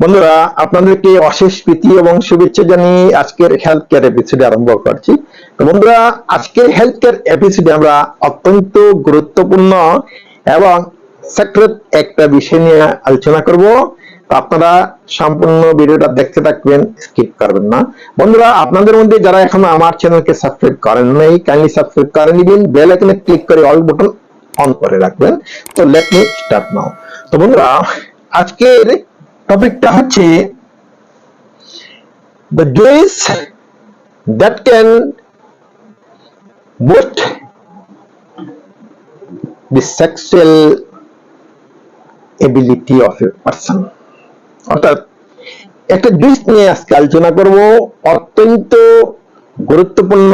বন্ধুরা, আপনাদেরকে অশেষ প্রীতি এবং শুভেচ্ছা জানিয়ে আজকের হেলথ কেয়ার এপিসোড আরম্ভ করছি। তো বন্ধুরা, আজকের হেলথ কেয়ার এপিসোডে আমরা অত্যন্ত গুরুত্বপূর্ণ এবং সেক্রেট একটা বিষয় নিয়ে আলোচনা করব। আপনারা সম্পূর্ণ ভিডিওটা দেখতে থাকবেন স্কিপ করবেন না। বন্ধুরা, আপনাদের মধ্যে যারা এখনও আমার চ্যানেলকে সাবস্ক্রাইব করেন নাই কাইন্ডলি সাবস্ক্রাইব করে নিবেন বেল আইকনে ক্লিক করে অল বাটন অন করে রাখবেন। তো লেট মি স্টার্ট নাও তো বন্ধুরা, আজকের টপিকটা হচ্ছে the joys that can boost the sexual ability of a person. অর্থাৎ একটা জুইস নিয়ে আজকে আলোচনা করব, অত্যন্ত গুরুত্বপূর্ণ,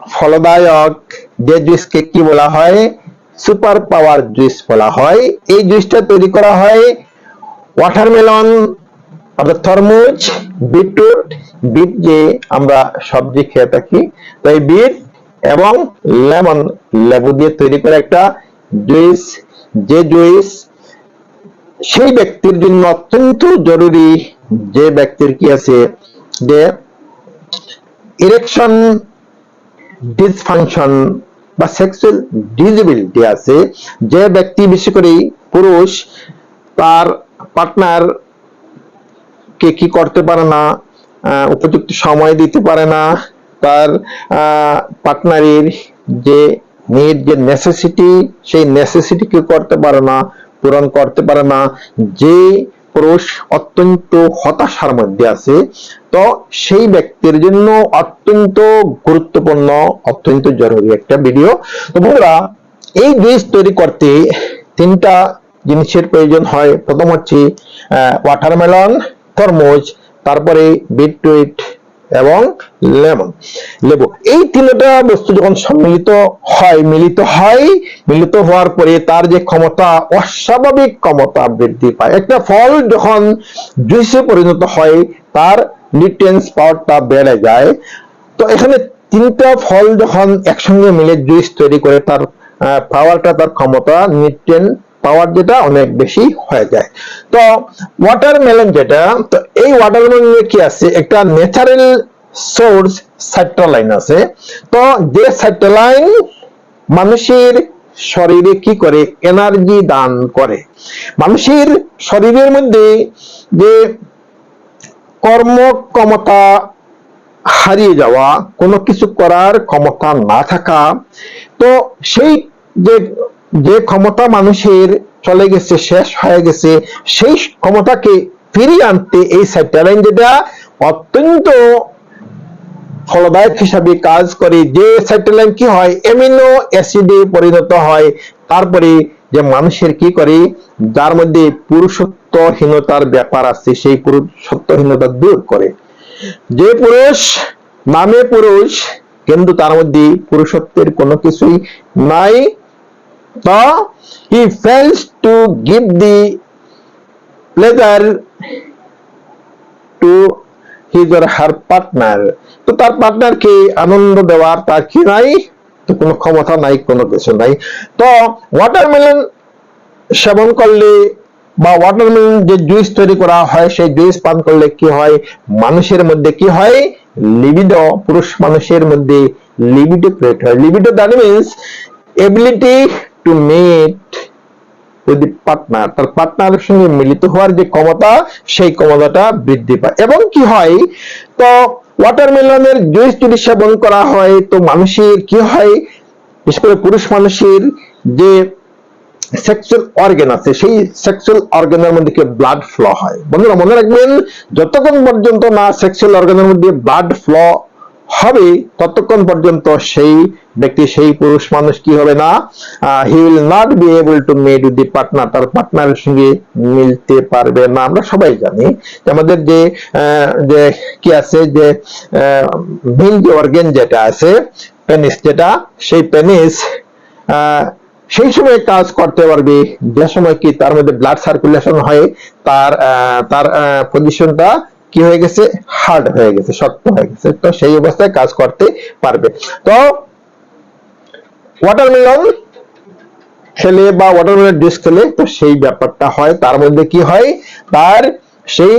ফলদায়ক যে জুইসকে কি বলা হয়? সুপার পাওয়ার জুইস বলা হয়। এই জুইসটা তৈরি করা হয় ওয়াটারমেলন অর্থাৎ তরমুজ, বিটরুট, বিট যে আমরা সবজি খেয়ে থাকি। তো এই বিট এবং লেমন, লেবু দিয়ে তৈরি করে একটা জুইস। যে জুইস সেই ব্যক্তির জন্য অত্যন্ত জরুরি যে ব্যক্তির কি আছে যে ইরেকশন ডিসফাংশন বা সেক্সুয়াল ডিজেবিলিটি আছে। যে ব্যক্তি, বিশেষ করে পুরুষ, তার পার্টনার কে কি করতে পারে না উপযুক্ত সময় দিতে পারে না, তার পার্টনারের যে নিড যে নেসেসিটি সেই নেসেসিটি কি করতে পারে না, পূরণ করতে পারে না, যে পুরুষ অত্যন্ত হতাশার মধ্যে আছে, তো সেই ব্যক্তির জন্য অত্যন্ত গুরুত্বপূর্ণ, অত্যন্ত জরুরি একটা ভিডিও তো বন্ধুরা, এই বীজ তৈরি করতে তিনটা জিনিসের প্রয়োজন হয়। প্রথম হচ্ছে ওয়াটারমেলন তরমুজ, তারপরে বিটরুট এবং লেমন লেবু। এই তিনটা বস্তু যখন সম্মিলিত হয়, মিলিত হয়, মিলিত হওয়ার পরে তার যে ক্ষমতা, অস্বাভাবিক ক্ষমতা বৃদ্ধি পায়। একটা ফল যখন জুইসে পরিণত হয়, তার নিউট্রিয়েন্টস পাওয়ারটা বেড়ে যায়। তো এখানে তিনটা ফল যখন একসঙ্গে মিলে জুইস তৈরি করে, তার পাওয়ারটা তার ক্ষমতা নিউট্রিয়েন্ট পাওয়ার যেটা অনেক বেশি হয়ে যায়। তো ওয়াটারমেলন যেটা, তো এই ওয়াটারমেলনে কি আছে? একটা ন্যাচারাল সোর্স সাইট্রালাইন আছে। তো যে সাইট্রালাইন মানুষের শরীরে কি করে? এনার্জি দান করে। মানুষের শরীরের মধ্যে যে কর্মক্ষমতা হারিয়ে যাওয়া, কোনো কিছু করার ক্ষমতা না থাকা, তো সেই যে যে ক্ষমতা মানুষের চলে গেছে, শেষ হয়ে গেছে, সেই ক্ষমতাকে ফিরিয়ে আনতে এই স্যাটেলাইন যেটা অত্যন্ত ফলদায়ক হিসাবে কাজ করে। যে স্যাটেলাইন কি হয়? এমিনো অ্যাসিডে পরিণত হয়। তারপরে যে মানুষের কি করে? যার মধ্যে পুরুষত্বহীনতার ব্যাপার আছে, সেই পুরুষত্বহীনতা দূর করে। যে পুরুষ নামে পুরুষ, কিন্তু তার মধ্যে পুরুষত্বের কোনো কিছুই নাই। তো he fails to give the pleasure to his or her partner. তো তার পার্টনারকে আনন্দ দেওয়ার তার কি নাই? তো কোনো ক্ষমতা নাই, কোনো কিছু নাই। তো ওয়াটারমেলন সেবন করলে বা ওয়াটারমেলন যে জুইস তৈরি করা হয়, সেই জুইস পান করলে কি হয়? মানুষের মধ্যে কি হয়? লিবিডো পুরুষ মানুষের মধ্যে লিবিডো ক্রিয়েট হয়। Libido that means ability to mate with partner তার পার্টনারের সঙ্গে মিলিত হওয়ার যে ক্ষমতা, সেই ক্ষমতাটা বৃদ্ধি পায়। এবং কি হয়? তো ওয়াটারমেলনের জুইস যদি সেবন করা হয়, তো মানুষের কি হয়? বিশেষ করে পুরুষ মানুষের যে সেক্সুয়াল অর্গান আছে, সেই সেক্সুয়াল অর্গানের মধ্যে ব্লাড ফ্লো হয়? বন্ধুরা, মনে রাখবেন, যতক্ষণ পর্যন্ত না সেক্সুয়াল অর্গানের মধ্যে ব্লাড ফ্লো হবে, ততক্ষণ পর্যন্ত সেই ব্যক্তি, সেই পুরুষ মানুষ কি হবে না? He will not be able to mate with the partner তার পার্টনারের সঙ্গে মিলতে পারবে না। আমরা সবাই জানি যে আমাদের যে যে কি আছে, যে মেইন যে অর্গান যেটা আছে পেনিস যেটা, সেই পেনিস সেই সময় কাজ করতে পারবে। যে সময় কি তার মধ্যে ব্লাড সার্কুলেশন হয়, তার তার পজিশনটা কি হয়ে গেছে? হার্ড হয়ে গেছে শক্ত হয়ে গেছে। তো সেই অবস্থায় কাজ করতে পারবে। তো ওয়াটারমেলন খেলে বা ওয়াটারমেলন জুস খেলে তো সেই ব্যাপারটা হয়। তার মধ্যে কি হয়? তার সেই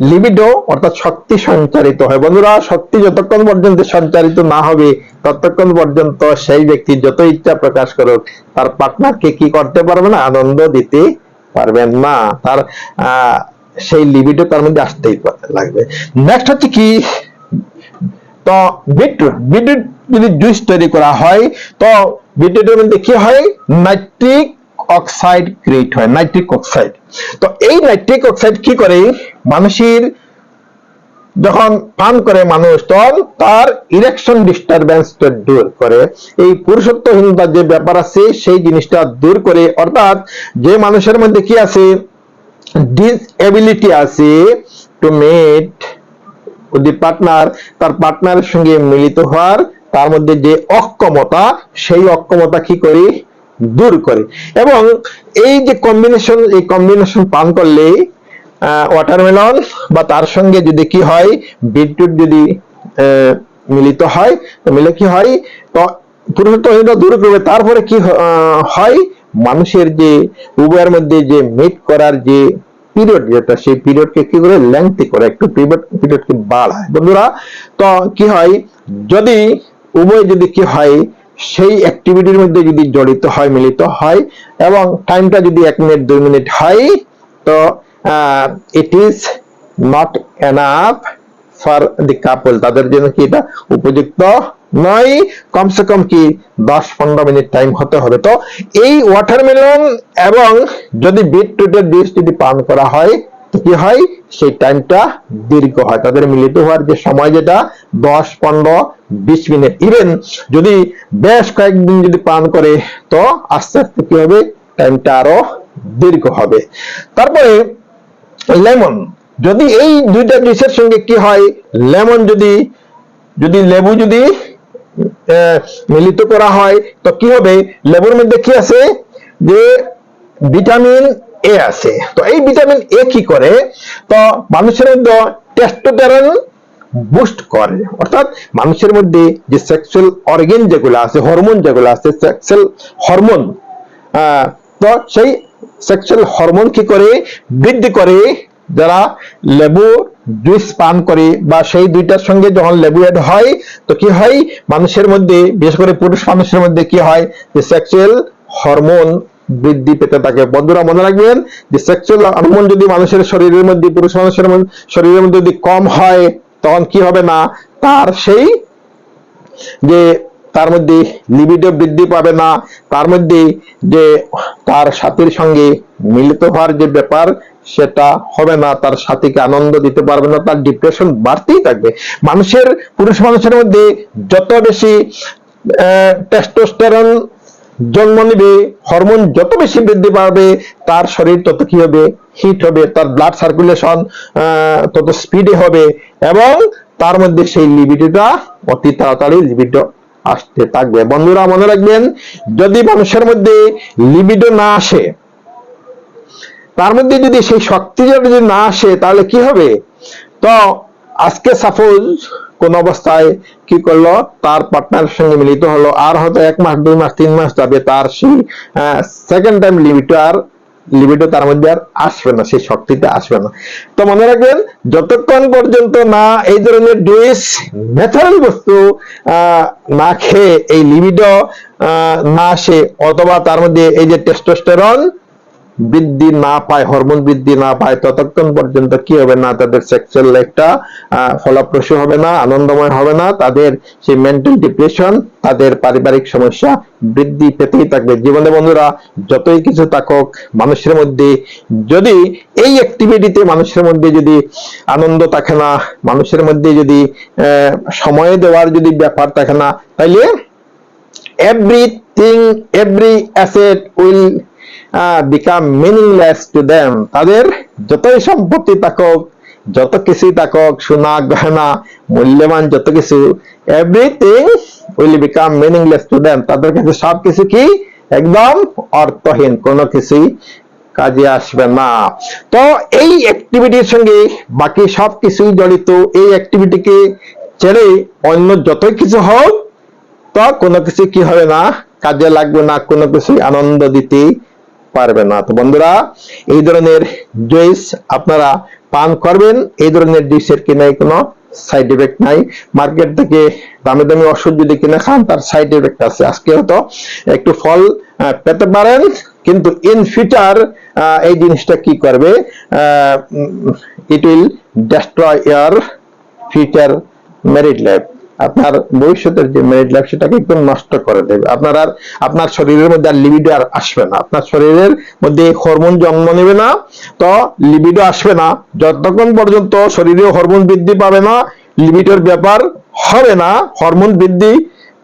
লিবিডো অর্থাৎ শক্তি সঞ্চারিত হয়। বন্ধুরা শক্তি যতক্ষণ পর্যন্ত সঞ্চারিত না হবে ততক্ষণ পর্যন্ত সেই ব্যক্তি যত ইচ্ছা প্রকাশ করুক তার পার্টনারকে কি করতে পারবে না? আনন্দ দিতে পারবেন না। তার আহ, সেই লিবিডো তার মধ্যে আসতেই লাগবে। নেক্সট হচ্ছে কি? তো বিটরুট বিটরুট যদি জুস তৈরি করা হয়, তো বিটরুটের মধ্যে কি হয়? নাইট্রিক অক্সাইড ক্রিয়েট হয় নাইট্রিক অক্সাইড তো এই নাইট্রিক অক্সাইড কি করে? মানুষের যখন পান করে মানুষ, তখন তার ইরেকশন ডিস্টারবেন্স দূর করে। এই পুরুষত্বহীনতার যে ব্যাপার আছে, সেই জিনিসটা দূর করে। অর্থাৎ যে মানুষের মধ্যে কি আছে? ডিসএবিলিটি আছে টু মেট যদি পার্টনার তার পার্টনারের সঙ্গে মিলিত হওয়ার, তার মধ্যে যে অক্ষমতা, সেই অক্ষমতা কি করে? দূর করে। এবং এই যে কম্বিনেশন এই কম্বিনেশন পান করলে ওয়াটারমেলন বা তার সঙ্গে যদি কি হয় বিটরুট যদি মিলিত হয় মিলে কি হয়? তো পুরুষত্বহীনতা দূর করবে। তারপরে কি হয়? মানুষের যে উভয়ের মধ্যে যে মিট করার যে পিরিয়ড যেটা, সেই পিরিয়ডকে কি করে লেংথি করে, একটু পিরিয়ড পিরিয়ডকে বাড়ায়। বন্ধুরা, তো কি হয়, যদি উভয় যদি কি হয়, সেই অ্যাক্টিভিটির মধ্যে যদি জড়িত হয়, মিলিত হয়, এবং টাইমটা যদি এক মিনিট দুই মিনিট হয়, তো it is not enough for the couple তাদের জন্য কি এটা উপযুক্ত? নয়, কমসে কম কি দশ পনেরো মিনিট টাইম হতে হবে। তো এই ওয়াটারমেলন এবং যদি বিটরুটের ডিশ যদি পান করা হয় কি হয়? সেই টাইমটা দীর্ঘ হয়। তাদের মিলিত হওয়ার যে সময় যেটা, দশ, পনেরো, বিশ মিনিট। ইভেন যদি বেশ কয়েকদিন যদি পান করে, তো আস্তে আস্তে কি হবে? টাইমটা আরও দীর্ঘ হবে। তারপরে লেমন। যদি এই দুইটা ডিশের সঙ্গে কি হয়? লেমন যদি যদি লেবু যদি মিলিত করা হয়, তো কি হবে? লেবুর মধ্যে কি আছে? যে ভিটামিন এ আছে। তো এই ভিটামিন এ কি করে? তো মানুষের মধ্যে টেস্টোস্টেরন বুস্ট করে। অর্থাৎ মানুষের মধ্যে যে সেক্সুয়াল অর্গেন যেগুলো আছে হরমোন যেগুলো আছে সেক্সুয়াল হরমোন তো সেই সেক্সুয়াল হরমোন কি করে? বৃদ্ধি করে। যারা লেবু জুস পান করে বা সেই দুইটার সঙ্গে যখন লেবু এড হয়, তো কি হয়? মানুষের মধ্যে, বিশেষ করে পুরুষ মানুষের মধ্যে কি হয়? যে সেক্সুয়াল হরমোন বৃদ্ধি পেতে থাকে। বন্ধুরা, মনে রাখবেন যে সেক্সুয়াল হরমোন যদি মানুষের শরীরের মধ্যে, পুরুষ মানুষের শরীরের মধ্যে যদি কম হয়, তখন কি হবে না? তার সেই যে তার মধ্যে লিবিডো বৃদ্ধি পাবে না। তার মধ্যে যে তার সাথীর সঙ্গে মিলিত হওয়ার যে ব্যাপার সেটা হবে না, তার সাথীকে আনন্দ দিতে পারবে না, তার ডিপ্রেশন বাড়তেই থাকবে। মানুষের, পুরুষ মানুষের মধ্যে যত বেশি টেস্টোস্টেরন জন্ম নিবে হরমোন যত বেশি বৃদ্ধি পাবে, তার শরীর তত কি হবে? হিট হবে, তার ব্লাড সার্কুলেশন তত স্পিডে হবে এবং তার মধ্যে সেই লিবিডোটা অতি তাড়াতাড়ি লিবিডো আসতে থাকবে। বন্ধুরা, মনে রাখবেন, যদি মানুষের মধ্যে লিবিডো না আসে তার মধ্যে যদি সেই শক্তি যদি না আসে, তাহলে কি হবে? তো আজকে সাপোজ কোন অবস্থায় কি করল? তার পার্টনারের সঙ্গে মিলিত হলো। আর হয়তো এক মাস, দুই মাস, তিন মাস যাবে তার সেই সেকেন্ড টাইম লিমিট আর লিমিটও তার মধ্যে আর আসবে না, সেই শক্তিটা আসবে না। তো মনে রাখবেন, যতক্ষণ পর্যন্ত না এই ধরনের ডুইস ন্যাচারাল বস্তু না খেয়ে এই লিবিডো না আসে, অথবা তার মধ্যে এই যে টেস্টোস্টেরন বৃদ্ধি না পায়, হরমোন বৃদ্ধি না পায়, ততক্ষণ পর্যন্ত কি হবে না? তাদের সেক্সুয়াল লাইফটা ফলপ্রসূ হবে না, আনন্দময় হবে না। তাদের সেই মেন্টাল ডিপ্রেশন তাদের পারিবারিক সমস্যা বৃদ্ধি পেতেই থাকবে। জীবনে বন্ধুরা, যতই কিছু থাকুক, মানুষের মধ্যে যদি এই অ্যাক্টিভিটিতে মানুষের মধ্যে যদি আনন্দ থাকে না, মানুষের মধ্যে যদি সময় দেওয়ার যদি ব্যাপার থাকে না, তাইলে everything every asset will become meaningless to them তাদের যতই সম্পত্তি থাকুক, যত কিছুই থাকুক, সোনা, গহনা, মূল্যবান যত কিছু everything will become meaningless to them তাদের কাছে সব কিছু কি? একদম অর্থহীন, কোনো কিছুই কাজে আসবে না। তো এই অ্যাক্টিভিটির সঙ্গে বাকি সব কিছুই জড়িত। এই অ্যাক্টিভিটিকে ছেড়ে অন্য যত কিছু হোক, তো কোনো কিছু কি হবে না? কাজে লাগবে না, কোনো কিছু আনন্দ দিতে পারবে না। তো বন্ধুরা, এই ধরনের জুইস আপনারা পান করবেন। এই ধরনের জুইসের কিনে কোনো সাইড এফেক্ট নাই। মার্কেট থেকে দামি দামি ওষুধ যদি কিনে খান, তার সাইড এফেক্ট আছে। আজকে হয়তো একটু ফল পেতে পারেন, কিন্তু ইন ফিউচার এই জিনিসটা কি করবে? It will destroy your future married life আপনার ভবিষ্যতের যে ম্যারিড লাইফ সেটাকে একদম নষ্ট করে দেবে। আপনার আর, আপনার শরীরের মধ্যে আর লিবিডো আর আসবে না। আপনার শরীরের মধ্যে হরমোন জন্ম নেবে না, তো লিবিডো আসবে না। যতক্ষণ পর্যন্ত শরীরে হরমোন বৃদ্ধি পাবে না লিবিডোর ব্যাপার হবে না। হরমোন বৃদ্ধি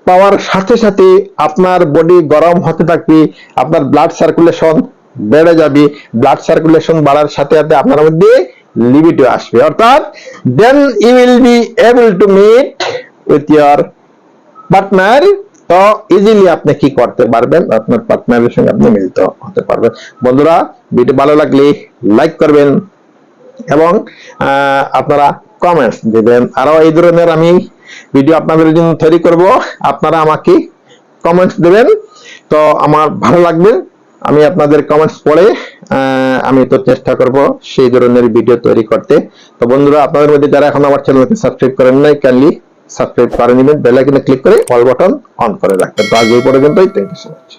পাওয়ার সাথে সাথে আপনার বডি গরম হতে থাকবে, আপনার ব্লাড সার্কুলেশন বেড়ে যাবে। ব্লাড সার্কুলেশন বাড়ার সাথে সাথে আপনার মধ্যে লিবিডো আসবে। অর্থাৎ then you will be able to meet with your partner তো ইজিলি আপনি কি করতে পারবেন? আপনার পার্টনারের সঙ্গে আপনি মিলিত হতে পারবেন। বন্ধুরা, ভিডিও ভালো লাগলে লাইক করবেন এবং আপনারা কমেন্টস দিবেন। আরও এই ধরনের আমি ভিডিও আপনাদের জন্য তৈরি করব। আপনারা আমাকে কমেন্টস দেবেন। তো আমার ভালো লাগবে। আমি আপনাদের কমেন্টস পড়ে আমি তো চেষ্টা করব সেই ধরনের ভিডিও তৈরি করতে। তো বন্ধুরা, আপনাদের মধ্যে যারা এখন আমার চ্যানেলকে সাবস্ক্রাইব করেন নাই কাইন্ডলি সাবস্ক্রাইব করে নেবেন বেল আইকনে ক্লিক করে অল বাটন অন করে রাখবেন। তো আজ এই পর্যন্তই থ্যাংক ইউ সো মাচ